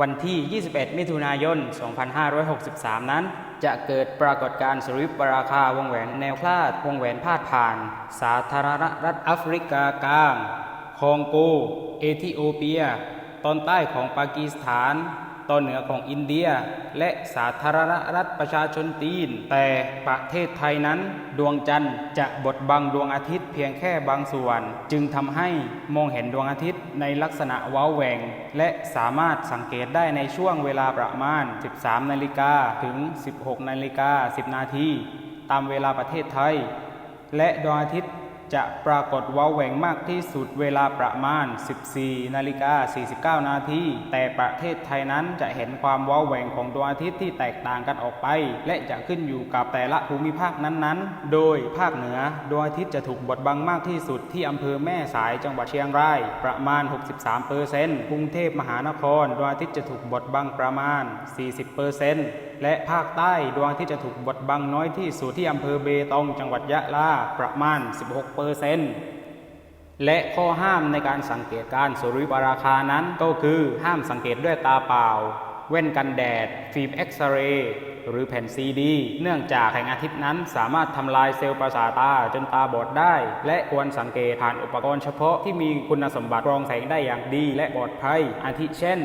วันที่ 21 มิถุนายน 2563 นั้น จะเกิดปรากฏการณ์สุริยุปราคาวงแหวนแนวคลาด วงแหวนพาดผ่าน สาธารณรัฐแอฟริกากลาง คองโก เอธิโอเปีย ตอนใต้ของปากีสถาน ตอนเหนือของอินเดีย และสาธารณรัฐประชาชนจีน แต่ประเทศไทยนั้น ดวงจันทร์จะบดบังดวงอาทิตย์เพียงแค่บางส่วน จึงทำให้มองเห็นดวงอาทิตย์ในลักษณะว้าแหวงและสามารถสังเกตได้ในช่วงเวลาประมาณ 13 นาฬิกาถึง 16 นาฬิกา 10 นาทีตามเวลาประเทศไทย และดวงอาทิตย์ จะปรากฏว้าแหว่งมากที่สุดเวลาประมาณ 14 นาฬิกา 49 นาที แต่ประเทศไทยนั้นจะเห็นความว้าแหว่งของดวงอาทิตย์ที่แตกต่างกันออกไป และจะขึ้นอยู่กับแต่ละภูมิภาคนั้นๆ โดยภาคเหนือดวงอาทิตย์จะถูกบดบังมากที่สุดที่อำเภอแม่สายจังหวัดเชียงราย ประมาณ 63เปอร์เซนต์กรุงเทพมหานครดวงอาทิตย์จะถูกบดบังประมาณ 40เปอร์เซนต์และภาคใต้ดวงอาทิตย์จะถูกบดบังน้อยที่สุดที่อำเภอเบตงจังหวัดยะลาประมาณ 16เปอร์เซนต์และข้อห้ามในการสังเกตการสุริยุปราคานั้นก็คือห้ามสังเกตด้วยตาเปล่าแว่นกันแดด ฟิล์มเอ็กซเรย์หรือแผ่นซีดี เนื่องจากแสงอาทิตย์นั้นสามารถทำลายเซลล์ประสาทตาจนตาบอดได้ และควรสังเกตผ่านอุปกรณ์เฉพาะที่มีคุณสมบัติกรองแสงได้อย่างดีและปลอดภัย อาทิเช่น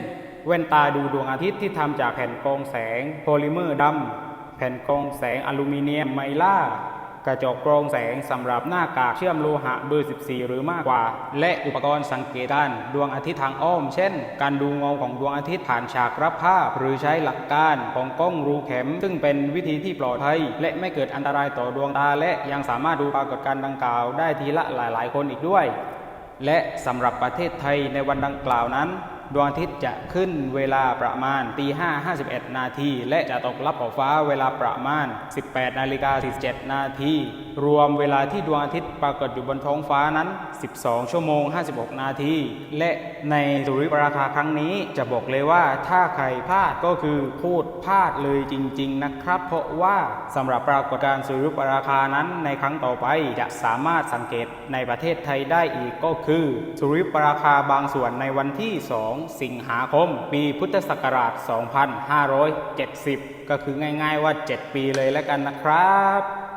แว่นตาดูดวงอาทิตย์ที่ทำจากแผ่นกรองแสงโพลิเมอร์ดำแผ่นกรองแสงอลูมิเนียมไมล่า กระจกกรองแสงสำหรับหน้ากากเชื่อมโลหะเบอร์ 14 หรือมากกว่า และอุปกรณ์สังเกตการดวงอาทิตย์ทางอ้อม เช่น การดูเงาของดวงอาทิตย์ผ่านฉากรับภาพ หรือใช้หลักการของกล้องรูเข็ม ซึ่งเป็นวิธีที่ปลอดภัย และไม่เกิดอันตรายต่อดวงตา และยังสามารถดูปรากฏการณ์ดังกล่าวได้ทีละหลาย ๆ คนอีกด้วย และสำหรับประเทศไทยในวันดังกล่าวนั้น ดวงอาทิตย์จะขึ้นเวลาประมาณตี5 51นาที และจะตกลับขอบฟ้าเวลาประมาณ 18นาฬิกา47 นาที รวมเวลาที่ดวงอาทิตย์ปรากฏอยู่บนท้องฟ้านั้น 12 ชั่วโมง 56 นาที และในสุริยุปราคาครั้งนี้จะบอกเลยว่าถ้าใครพลาดก็คือพูดพลาดเลยจริง ๆ นะครับ เพราะว่าสำหรับปรากฏการณ์สุริยุปราคานั้นในครั้งต่อไปจะสามารถสังเกตในประเทศไทยได้อีกก็คือ สุริยุปราคาบางส่วนในวันที่2 สิงหาคม ปีพุทธศักราช 2570 ก็คือง่ายๆว่า 7 ปีเลยแล้วกันนะครับ